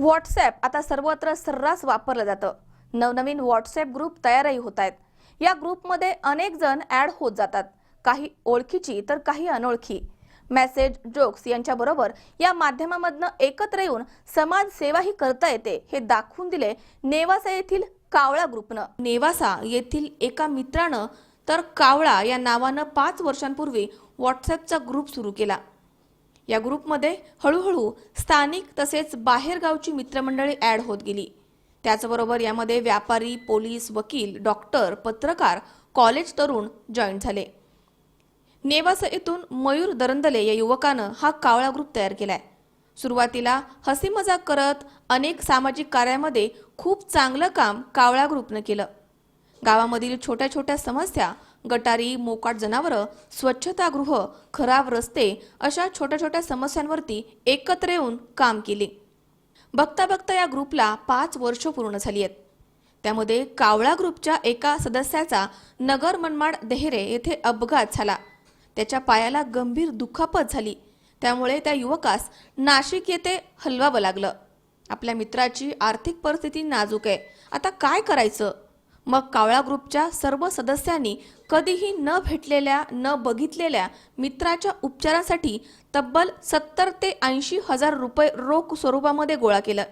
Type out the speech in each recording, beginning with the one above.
WhatsApp आता सर्वत्र सर्रास वापरलं जातं. नवनवीन व्हॉट्सॲप ग्रुप तयारही होत आहेत. या ग्रुपमध्ये अनेक जण ॲड होत जातात. काही ओळखीची तर काही अनोळखी. मेसेज जोक्स यांच्याबरोबर या माध्यमामधनं एकत्र येऊन समाज सेवाही करता येते हे दाखवून दिले नेवासा येथील कावळा ग्रुपनं. नेवासा येथील एका मित्रानं तर कावळा या नावानं पाच वर्षांपूर्वी व्हॉट्सॲपचा ग्रुप सुरू केला. या ग्रुपमध्ये हळूहळू स्थानिक तसेच बाहेरगावची मित्रमंडळी ॲड होत गेली. त्याचबरोबर यामध्ये व्यापारी पोलीस वकील डॉक्टर पत्रकार कॉलेज तरुण जॉईन झाले. नेवासा येथून मयूर दरंदले या युवकानं हा कावळा ग्रुप तयार केलाय. सुरुवातीला हसी मजाक करत अनेक सामाजिक कार्यामध्ये खूप चांगलं काम कावळा ग्रुपनं केलं. गावामधील छोट्या छोट्या समस्या गटारी मोकाट जनावरं स्वच्छतागृह खराब रस्ते अशा छोट्या छोट्या समस्यांवरती एकत्र येऊन काम केले. बघता बघता या ग्रुपला पाच वर्ष पूर्ण झाली आहेत. त्यामध्ये कावळा ग्रुपच्या एका सदस्याचा नगर मनमाड देहरे येथे अपघात झाला. त्याच्या पायाला गंभीर दुखापत झाली. त्यामुळे त्या युवकास नाशिक येथे हलवावं लागलं. आपल्या मित्राची आर्थिक परिस्थिती नाजूक आहे. आता काय करायचं? मग कावळा ग्रुपच्या सर्व सदस्यांनी कधीही न भेटलेल्या न बघितलेल्या मित्राच्या उपचारासाठी तब्बल सत्तर ते ऐंशी हजार रुपये रोख स्वरूपामध्ये गोळा केलं.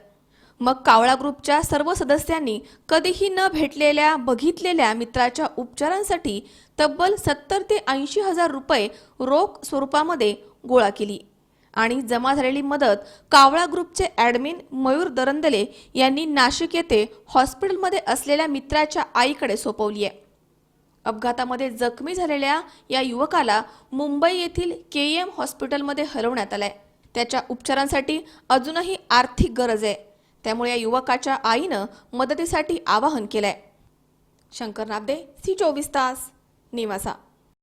मग कावळा ग्रुपच्या सर्व सदस्यांनी कधीही न भेटलेल्या बघितलेल्या मित्राच्या उपचारांसाठी तब्बल सत्तर ते ऐंशी हजार रुपये रोख स्वरूपामध्ये गोळा केली. आणि जमा झालेली मदत कावळा ग्रुपचे ॲडमिन मयूर दरंदले यांनी नाशिक येथे हॉस्पिटलमध्ये असलेल्या मित्राच्या आईकडे सोपवली आहे. अपघातामध्ये जखमी झालेल्या या युवकाला मुंबई येथील के एम हॉस्पिटलमध्ये हलवण्यात आलंय. त्याच्या उपचारांसाठी अजूनही आर्थिक गरज आहे. त्यामुळे या युवकाच्या आईनं मदतीसाठी आवाहन केलंय. शंकर नाबदे सी चोवीस तास निवासा.